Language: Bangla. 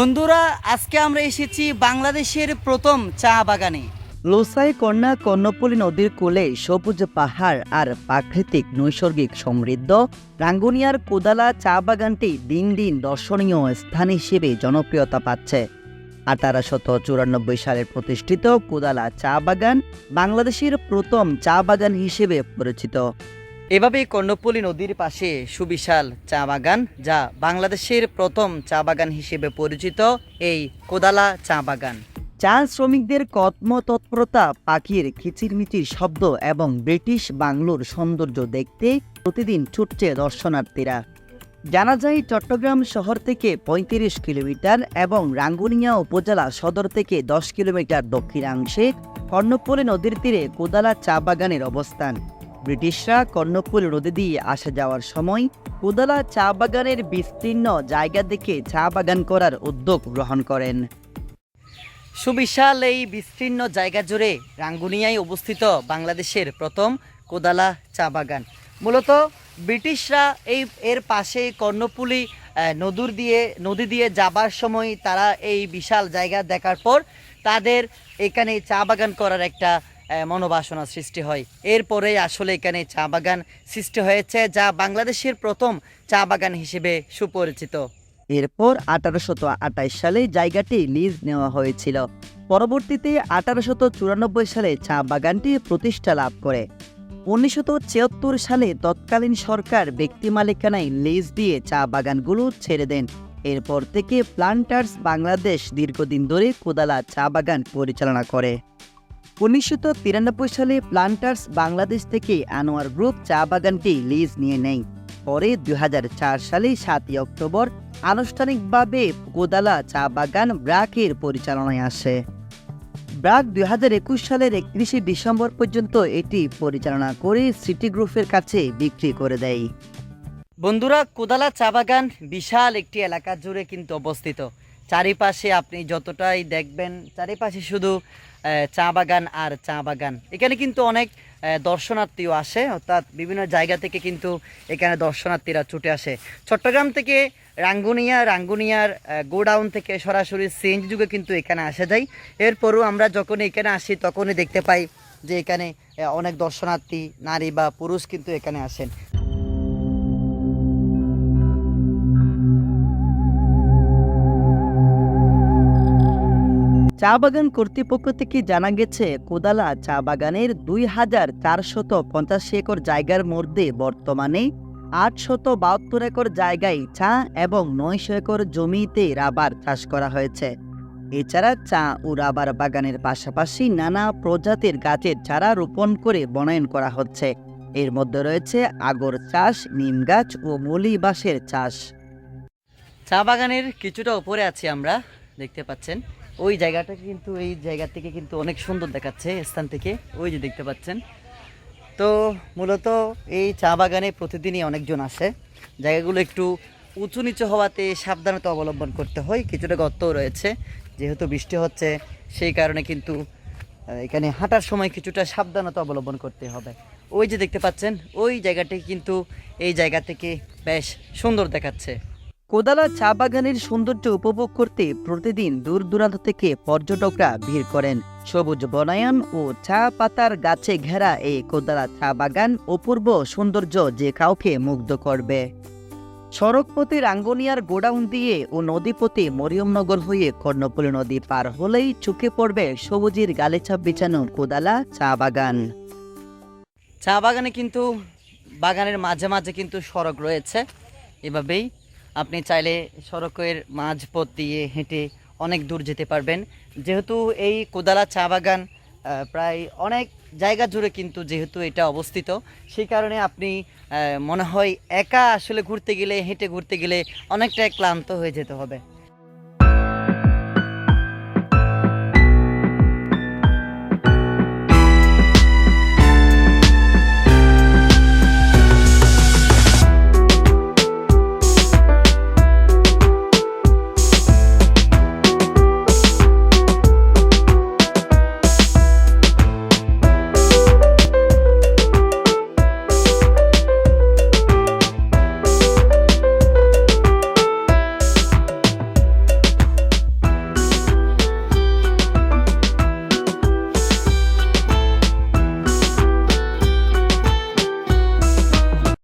বন্ধুরা, আজকে আমরা এসেছি বাংলাদেশের প্রথম চা বাগানে। লোসাই কন্যা কর্ণপল্লী নদীর কোলে সবুজ পাহাড় আর প্রাকৃতিক নৈসর্গিক সমৃদ্ধ রাঙ্গুনিয়ার কোদালা চা বাগানটি দিন দিন দর্শনীয় স্থান হিসেবে জনপ্রিয়তা পাচ্ছে। আঠারোশত চুরানব্বই সালে প্রতিষ্ঠিত কোদালা চা বাগান বাংলাদেশের প্রথম চা বাগান হিসেবে পরিচিত। এভাবে কর্ণপল্লী নদীর পাশে সুবিশাল চা বাগান, যা বাংলাদেশের প্রথম চা বাগান হিসেবে পরিচিত, এই কোদালা চা বাগান। চা শ্রমিকদের কর্মতৎপরতা, পাখির কিচিরমিচির শব্দ এবং ব্রিটিশ বাংলোর সৌন্দর্য দেখতে প্রতিদিন ছুটছে দর্শনার্থীরা। জানা যায়, চট্টগ্রাম শহর থেকে পঁয়ত্রিশ কিলোমিটার এবং রাঙ্গুনিয়া উপজেলা সদর থেকে দশ কিলোমিটার দক্ষিণাংশে কর্ণপল্লী নদীর তীরে কোদালা চা বাগানের অবস্থান। ব্রিটিশরা কর্ণফুল নদী দিয়ে আসা যাওয়ার সময় কোদালা চা বাগানের বিস্তীর্ণ জায়গা দেখে চা বাগান করার উদ্যোগ গ্রহণ করেন। সুবিশাল এই বিস্তীর্ণ জায়গা জুড়ে রাঙ্গুনিয়ায় অবস্থিত বাংলাদেশের প্রথম কোদালা চা বাগান। মূলত ব্রিটিশরা এই, এর পাশে কর্ণপুলি নদুর দিয়ে, নদী দিয়ে যাবার সময় তারা এই বিশাল জায়গা দেখার পর তাদের এখানে চা বাগান করার একটা মনোবাসনা সৃষ্টি হয়। এরপরে আসলে এখানে চা বাগান সৃষ্টি হয়েছে, যা বাংলাদেশের প্রথম চা বাগান হিসেবে সুপরিচিত। এরপর আঠারোশত আঠাইশ সালে জায়গাটি লিজ নেওয়া হয়েছিল। পরবর্তীতে আঠারোশত চুরানব্বই সালে চা বাগানটি প্রতিষ্ঠা লাভ করে। উনিশশো ছিয়াত্তর সালে তৎকালীন সরকার ব্যক্তি মালিকানায় লিজ দিয়ে চা বাগানগুলো ছেড়ে দেন। এরপর থেকে প্লান্টার্স বাংলাদেশ দীর্ঘদিন ধরে কোদালা চা বাগান পরিচালনা করে। উনিশশো তিরানব্বই সালে প্লান্টার্স বাংলাদেশ থেকে আনোয়ার গ্রুপ চা বাগানটি লিজ নিয়ে নেয়। পরে দুই সালে সাতই অক্টোবর আনুষ্ঠানিকভাবে কোদালা চা বাগান ব্রাকের পরিচালনায় আসে। ব্রাক দুই হাজার একুশ সালের একত্রিশে ডিসেম্বর পর্যন্ত এটি পরিচালনা করে সিটি গ্রুপের কাছে বিক্রি করে দেয়। বন্ধুরা, কোদালা চা বাগান বিশাল একটি এলাকা জুড়ে কিন্তু অবস্থিত। চারিপাশে আপনি যতটাই দেখবেন, চারিপাশে শুধু চা বাগান আর চা বাগান। এখানে কিন্তু অনেক দর্শনার্থীও আসে, অর্থাৎ বিভিন্ন জায়গা থেকে কিন্তু এখানে দর্শনার্থীরা ছুটে আসে। চট্টগ্রাম থেকে রাঙ্গুনিয়া, রাঙ্গুনিয়ার গোডাউন থেকে সরাসরি সিএনজি যুগে কিন্তু এখানে আসা যায়। এরপরও আমরা যখন এখানে আসি, তখনই দেখতে পাই যে এখানে অনেক দর্শনার্থী, নারী বা পুরুষ কিন্তু এখানে আসেন। চা বাগান কর্তৃপক্ষ থেকে জানা গেছে, কোদালা চা বাগানের দুই হাজার চারশত পঞ্চাশ একর জায়গার মধ্যে বর্তমানে আটশত বাহাত্তর একর জায়গায় চা এবং নয়শো একর জমিতে রাবার চাষ করা হয়েছে। এছাড়া চা ও রাবার বাগানের পাশাপাশি নানা প্রজাতির গাছের চারা রোপণ করে বনায়ন করা হচ্ছে। এর মধ্যে রয়েছে আগর চাষ, নিম গাছ ও মলি বাঁশের চাষ। চা বাগানের কিছুটা উপরে আছি আমরা, দেখতে পাচ্ছেন। ওই জায়গাটা কিন্তু, এই জায়গা থেকে কিন্তু অনেক সুন্দর দেখাচ্ছে স্থান থেকে, ওই যে দেখতে পাচ্ছেন। তো মূলত এই চা বাগানে প্রতিদিনই অনেকজন আসে। জায়গাগুলো একটু উঁচু নিচু হওয়াতে সাবধানতা অবলম্বন করতে হয়, কিছুটা গর্তও রয়েছে, যেহেতু বৃষ্টি হচ্ছে, সেই কারণে কিন্তু এখানে হাঁটার সময় কিছুটা সাবধানতা অবলম্বন করতে হবে। ওই যে দেখতে পাচ্ছেন, ওই জায়গাটি কিন্তু এই জায়গা থেকে বেশ সুন্দর দেখাচ্ছে। কোদালা চা বাগানের সৌন্দর্য উপভোগ করতে প্রতিদিন দূর দূরান্ত থেকে পর্যটকরা ভিড় করেন। সবুজ বনায়ন ও চা পাতার গাছে ঘেরা এই কোদালা চা বাগান অপূর্ব সৌন্দর্য যে কাউকে মুগ্ধ করবে। সড়কপথে রাঙ্গনিয়ার গোডাউন দিয়ে ও নদীপথে মরিয়মনগর হয়ে কর্ণপল্লী নদী পার হলেই চোখে পড়বে সবুজের গালিচা বিছানো কোদালা চা বাগান। চা বাগানে কিন্তু, বাগানের মাঝে মাঝে কিন্তু সড়ক রয়েছে। এভাবেই আপনি চাইলে সড়কের মাঝপথ দিয়ে হেঁটে অনেক দূর যেতে পারবেন। যেহেতু এই কোদালা চা বাগান প্রায় অনেক জায়গা জুড়ে কিন্তু যেহেতু এটা অবস্থিত, সেই কারণে আপনি মনে হয় একা আসলে ঘুরতে গেলে, হেঁটে ঘুরতে গেলে অনেকটাই ক্লান্ত হয়ে যেতে হবে।